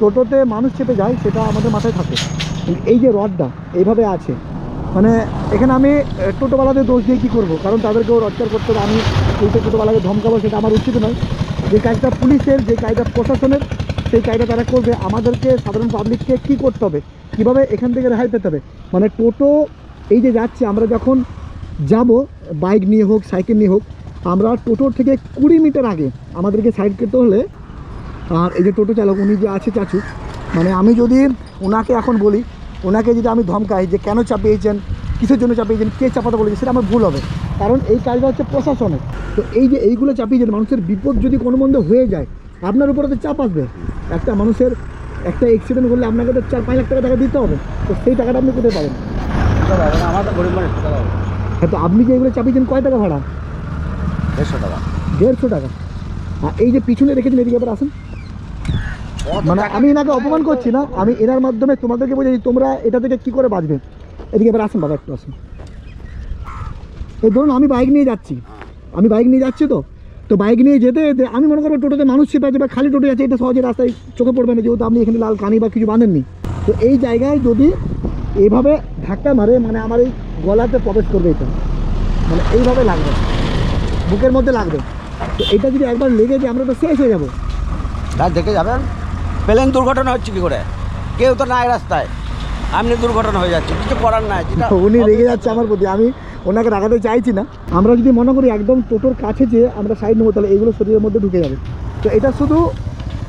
টোটোতে মানুষ চেপে যায়, সেটা আমাদের মাথায় থাকে। এই যে রডটা, এইভাবে আছে। মানে এখানে আমি টোটোওয়ালাদের দোষ দিয়ে কী করব? কারণ তাদেরকেও রোজগার করতে হবে, আমি উল্টে টোটোওয়ালাকে ধমকাবো, সেটা আমার উচিত নয়। যে কাজটা পুলিশের, যে কাজটা প্রশাসনের, সেই কাজটা তারা করবে। আমাদেরকে, সাধারণ পাবলিককে কী করতে হবে? কীভাবে এখান থেকে রেহাই পেতে হবে? মানে টোটো এই যে যাচ্ছে, আমরা যখন যাব, বাইক নিয়ে হোক, সাইকেল নিয়ে হোক, আমরা টোটোর থেকে কুড়ি মিটার আগে আমাদেরকে সাইড করতে হলে আর এই যে টোটো চালক উনি যে আছে চাচু মানে আমি যদি ওনাকে এখন বলি ওনাকে যদি আমি ধমকাই যে কেন চাপিয়েছেন কিসের জন্য চাপিয়েছেন কে চাপাতে বলেছে সেটা আমার ভুল হবে। কারণ এই কাজটা হচ্ছে প্রশাসনের। তো এই যে এইগুলো চাপিয়েছেন মানুষের বিপদ যদি কোনো মধ্যে হয়ে যায় আপনার উপরে তো চাপ আসবে। একটা মানুষের একটা অ্যাক্সিডেন্ট করলে আপনাকে তো চার পাঁচ লাখ টাকা টাকা দিতে হবে। তো সেই টাকাটা আপনি কোথায় পাবেন? আমার তো টাকা হ্যাঁ তো আপনি যে এগুলো চাপিয়েছেন কয় টাকা ভাড়া? দেড়শো টাকা। দেড়শো টাকা। আর এই যে পিছনে রেখেছেন এদিকে আবার আসেন। মানে আমি এনাকে অপমান করছি না, আমি এনার মাধ্যমে তোমাদেরকে বলছি তোমরা এটা থেকে কি করে বাঁচবে? এদিকে এবার আসেন বাবা, একটু আসুন। এই ধরুন, আমি বাইক নিয়ে যাচ্ছি। আমি বাইক নিয়ে যাচ্ছি তো তো বাইক নিয়ে যেতে যেতে আমি মনে করব টোটোতে মানুষ চেপে আছে বা খালি টোটো আছে, এটা সহজে রাস্তায় চোখে পড়বে না, যেহেতু আপনি এখানে লাল কানি বা কিছু বাঁধেননি। তো এই জায়গায় যদি এইভাবে ধাক্কা মারে মানে আমার এই গলাতে প্রবেশ করবে এটা। মানে এইভাবে লাগবে, বুকের মধ্যে লাগবে। তো এটা যদি একবার লেগে যায়, আমরা তো শেষ হয়ে যাব। দেখে যাবেন? প্লেন দুর্ঘটনা হচ্ছে কি করে? কেউ তো নাই রাস্তায়। আপনি দুর্ঘটনা হয়ে যাচ্ছে কিছু করার নাই যেটা উনি রেগে যাচ্ছে আমার প্রতি আমি ওনাকে রাখাতে চাইছি না। আমরা যদি মনে করি একদম টোটোর কাছে যে আমরা সাইড নেব তাহলে এইগুলো শরীরের মধ্যে ঢুকে যাবে। তো এটা শুধু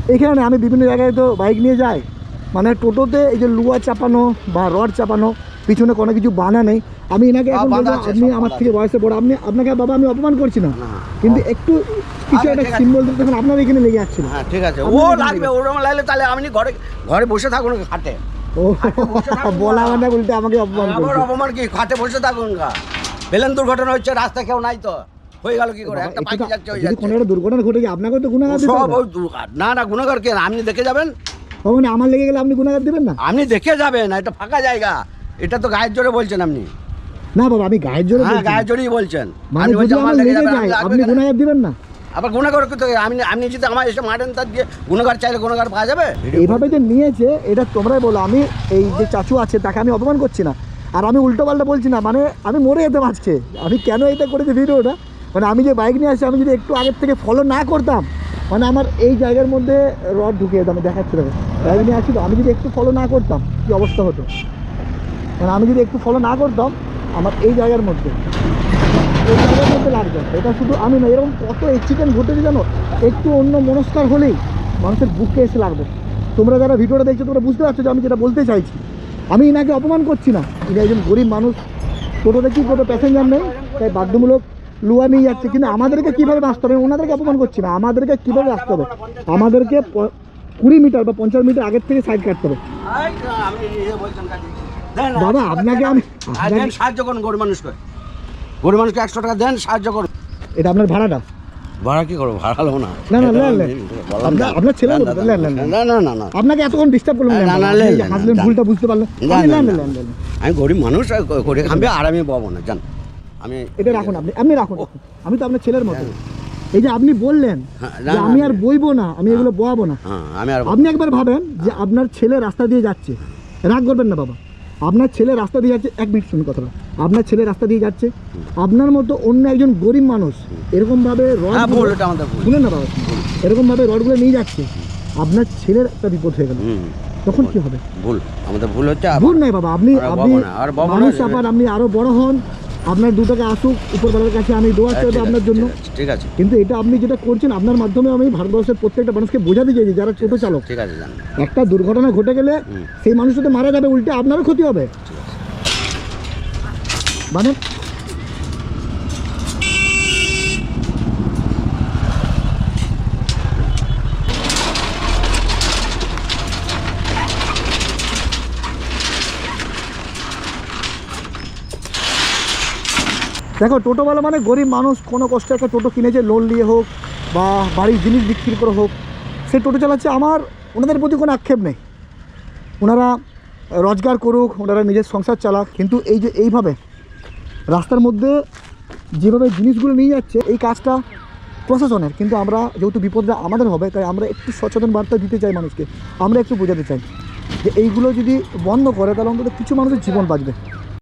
এখানে আমি বিভিন্ন জায়গায় তো বাইক নিয়ে যাই। মানে টোটোতে এই যে লুয়া চাপানো বা রড চাপানো পিছনে কোনো কিছু বানা নেই। আমি এনাকে এখন বলব আপনি আমার থেকে বয়সে বড় আপনি আপনাকে বাবা আমি অপমান করছি না। কিন্তু একটু কিছু একটা সিম্বল দিতে তখন আপনার এখানে লেগে হ্যাঁ ঠিক আছে। ও লাগবে ওরকম লাগলে তাহলে আপনি ঘরে ঘরে বসে থাকুন খাটে। ও বলা মানে বলতে আমাকে অপমান অপমান কি? খাটে বসে থাকুন গা। প্লেন দুর্ঘটনা হচ্ছে রাস্তা কেউ নাই তো। হয়ে গেল কি করে? একটা পাখি যাচ্ছে হয়ে যদি কোনো একটা দুর্ঘটনা ঘটে আপনাকে তো গুণাগার সব হবে। না না গুণাগার কে আপনি দেখে যাবেন? মানে আমার লেগে গেলে আপনি গুণাগার দেবেন না? আপনি দেখে যাবেন এটা ফাঁকা জায়গা। এটা তো গায়ের জোরে বলছেন আপনি। না বাবা আমি গায়ের জোরে হ্যাঁ গায়ের জোরেই বলছেন। মানে যদি আমার লেগে যায় আপনি কেন? দিবেন না। আবার গুণাগার করতে হবে। আপনি আপনি যদি আমার এসে মারেন তার দিয়ে গুণাগার চাইলে গুণাগার পাওয়া যাবে? এইভাবে যে নিয়েছে এটা তোমরাই বলো। আমি এই যে চাচু আছে তাকে আমি অপমান করছি না। আর আমি উল্টো পাল্টা বলছি না মানে আমি মরে যেতাম আজকে। আমি কেন এটা করেছি ভিডিওটা? মানে আমি যে বাইক নিয়ে আসছি আমি যদি একটু আগের থেকে ফলো না করতাম মানে আমার এই জায়গার মধ্যে রড ঢুকে যেতাম আমি দেখাচ্ছি দেখো। বাইক নিয়ে আসছি তো আমি যদি একটু ফলো না করতাম কী অবস্থা হতো? মানে আমি যদি একটু ফলো না করতাম, আমার এই জায়গার মধ্যে, এই জায়গার মধ্যে লাগবে এটা শুধু আমি না, এরকম কত অ্যাক্সিডেন্ট ঘটেছে জানো? একটু অন্য মনস্কার হলেই মানুষের বুকে এসে লাগবে। তোমরা যারা ভিডিওটা দেখছ, তোমরা বুঝতে পারছ যে আমি যেটা বলতে চাইছি। আমি ইনাকে অপমান করছি না। ইনি একজন গরিব মানুষ। টোটোতে কি টোটো প্যাসেঞ্জার নেই, তাই বাধ্যমূলক লুয়া নিয়ে যাচ্ছে। কিন্তু আমাদেরকে কীভাবে বাঁচতে হবে? ওনাদেরকে অপমান করছি না। আমাদেরকে কীভাবে আসতে হবে? আমাদেরকে কুড়ি মিটার বা পঞ্চাশ মিটার আগের থেকে সাইড কাটতে হবে। বাবা, আপনাকে আমি- দেন সাহায্য করুন গরিব মানুষকে গরিব মানুষকে একশো টাকা দেন সাহায্য করুন এটা আপনার ভাড়াটা ভাড়া কি করব ভাড়া হলো না না, না, এটা লেন, লেন। বললাম আপনার- না। আপনার ছেলে না, না। না না আপনাকে এতক্ষণ ডিস্টার্ব করলাম না, হাসলেন ভুলটা বুঝতে পারলেন না। আমি গরিব মানুষ করে খাবে আর আমি পাবো না জান আমি এটা রাখুন আপনি আপনি রাখুন আমি তো আপনার ছেলের মতো এই যে আপনি বললেন হ্যাঁ, আমি আর বইবো না আমি এগুলো বোয়াবো না হ্যাঁ আমি আর আপনি একবার ভাবেন যে আপনার ছেলে রাস্তা দিয়ে যাচ্ছে রাগ করবেন না বাবা আপনার ছেলে রাস্তা দিয়ে যাচ্ছে এক মিনিট শুনুন কথাটা। আপনার ছেলে রাস্তা দিয়ে যাচ্ছে আপনার মতো অন্য একজন গরিব মানুষ এরকমভাবে রড হ্যাঁ শুনেন না বাবা এরকমভাবে রডগুলো নিয়ে যাচ্ছে আপনার ছেলের একটা বিপদ হয়ে গেল। তখন কি হবে? ভুল আমাদের ভুল হচ্ছে ভুল নাই বাবা আপনি আপনি মানুষ আবার আপনি আরও বড় হন আপনার দু টাকা আসুক উপরবেলার কাছে আমি দোয়া হ্যাঁ, আছে, আপনার জন্য। ঠিক আছে, কিন্তু এটা আপনি যেটা করছেন আপনার মাধ্যমে আমি ভারতবর্ষের প্রত্যেকটা মানুষকে বোঝাতে চাইছি যারা ছোটো চালক। ঠিক আছে একটা দুর্ঘটনা ঘটে গেলে সেই মানুষটা তো মারা যাবে উল্টে আপনারও ক্ষতি হবে। মানে দেখো টোটোওয়ালা মানে গরিব মানুষ, কোনো কষ্টে একটা টোটো কিনেছে লোন নিয়ে হোক বা বাড়ির জিনিস বিক্রি করে হোক। সে টোটো চালাচ্ছে, আমার ওনাদের প্রতি কোনো আক্ষেপ নেই। ওনারা রোজগার করুক, ওনারা নিজের সংসার চালাক, কিন্তু এই যে এইভাবে রাস্তার মধ্যে যেভাবে জিনিসগুলো নিয়ে যাচ্ছে, এই কাজটা প্রশাসনের, কিন্তু আমরা যেহেতু বিপদটা আমাদের হবে, তাই আমরা একটু সচেতন বার্তা দিতে চাই মানুষকে। আমরা একটু বোঝাতে চাই যে এইগুলো যদি বন্ধ করে, তাহলে অন্তত কিছু মানুষের জীবন বাঁচবে।